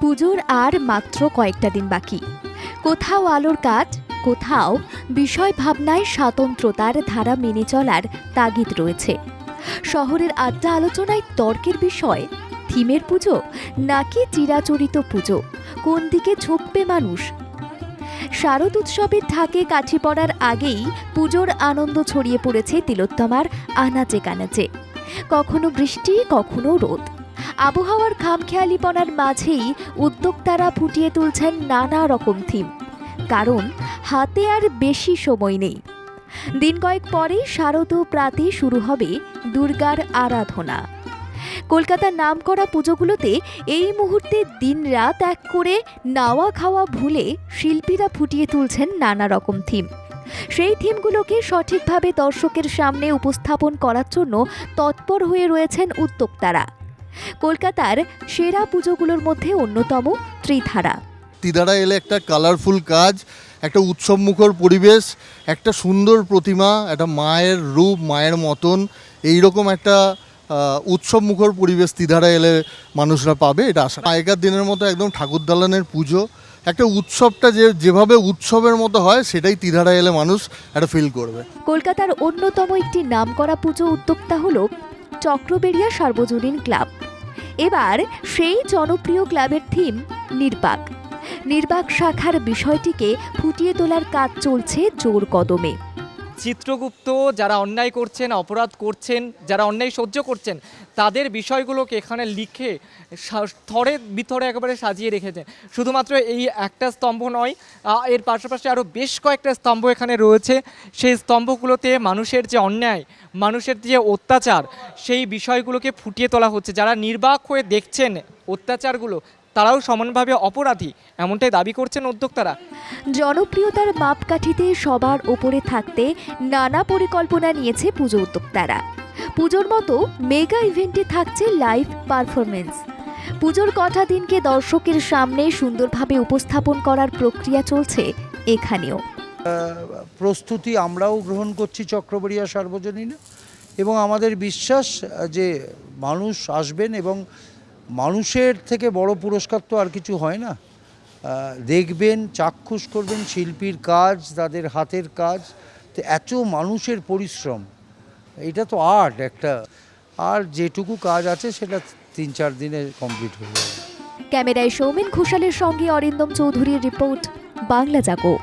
পুজোর আর মাত্র কয়েকটা দিন বাকি। কোথাও আলোর কাজ কোথাও বিষয় ভাবনায় স্বাতন্ত্রতার ধারা মেনে চলার তাগিদ রয়েছে। শহরের আড্ডা আলোচনায় তর্কের বিষয়, থিমের পুজো নাকি চিরাচরিত পুজো, কোন দিকে ঝুঁকবে মানুষ? শারদ উৎসবের ঢাকে কাছি পড়ার আগেই পুজোর আনন্দ ছড়িয়ে পড়েছে তিলোত্তমার আনাচে কানাচে। কখনো বৃষ্টি, কখনো রোদ। আবহাওয়ার খামখেয়ালিপনার মাঝেই উদ্যোক্তারা ফুটিয়ে তুলছেন নানা রকম থিম। কারণ হাতে আর বেশি সময় নেই। দিন কয়েক পরেই শারদ প্রাতে শুরু হবে দুর্গার আরাধনা। কলকাতার নামকরা পুজোগুলোতে এই মুহূর্তে দিনরাত এক করে নাওয়া খাওয়া ভুলে শিল্পীরা ফুটিয়ে তুলছেন নানা রকম থিম। সেই থিমগুলোকে সঠিকভাবে দর্শকের সামনে উপস্থাপন করার জন্য তৎপর হয়ে রয়েছেন উদ্যোক্তারা। কলকাতার সেরা পুজোগুলোর মধ্যে অন্যতম ত্রিধারা। ত্রিধারা এলে একটা কালারফুল কাজ একটা উৎসবমুখর পরিবেশ একটা সুন্দর প্রতিমা একটা মায়ের রূপ মায়ের মতন এই রকম একটা উৎসবমুখর পরিবেশ তিধারা এলে মানুষরা পাবে এটা আশা আগেকার দিনের মতো একদম ঠাকুর দালানের পুজো একটা উৎসবটা যে যেভাবে উৎসবের মতো হয় সেটাই তিধারা এলে মানুষ একটা ফিল করবে। কলকাতার অন্যতম একটি নামকরা পুজো উদ্যোক্তা হল চক্রবেড়িয়া সার্বজনীন ক্লাব। এবার সেই জনপ্রিয় ক্লাবের থিম নির্বাক। নির্বাক শাখার বিষয়টিকে ফুটিয়ে তোলার কাজ চলছে জোর কদমে। চিত্রগুপ্ত যারা অন্যায় করছেন, অপরাধ করছেন, যারা অন্যায় সহ্য করছেন, তাদের বিষয়গুলোকে এখানে লিখে স্তরে বিথরে একেবারে সাজিয়ে রেখেছেন। শুধুমাত্র এই একটা স্তম্ভ নয় এর পাশাপাশি আরও বেশ কয়েকটা স্তম্ভ এখানে রয়েছে। সেই স্তম্ভগুলোতে মানুষের যে অন্যায়, মানুষের যে অত্যাচার, সেই বিষয়গুলোকে ফুটিয়ে তোলা হচ্ছে। যারা নির্বাক হয়ে দেখছেন অত্যাচারগুলো তারাও সমানভাবে অপরাধী এমনটাই দাবি করছেন উদ্যোক্তারা। জনপ্রিয়তার মাপকাঠিতে সবার ওপরে থাকতে নানা পরিকল্পনা নিয়েছে পুজো উদ্যোক্তারা। পুজোর মতো মেগা ইভেন্টে থাকছে লাইভ পারফরমেন্স পুজোর কথা দিনকে দর্শকের সামনে সুন্দরভাবে উপস্থাপন করার প্রক্রিয়া চলছে এখানেও। প্রস্তুতি আমরাও গ্রহণ করছি চক্রবড়িয়া সার্বজনীনে এবং আমাদের বিশ্বাস যে মানুষ আসবেন এবং মানুষের থেকে বড় পুরস্কার তো আর কিছু হয় না। দেখবেন, চাক্ষুষ করবেন শিল্পীর কাজ, তাদের হাতের কাজ, তো এত মানুষের পরিশ্রম। এটা তো আর্ট একটা। আর যেটুকু কাজ আছে, সেটা তিন চার দিনে কমপ্লিট হয়ে যাবে। ক্যামেরায় সৌমেন ঘোষালের সঙ্গে অরিন্দম চৌধুরীর রিপোর্ট বাংলা জাগো।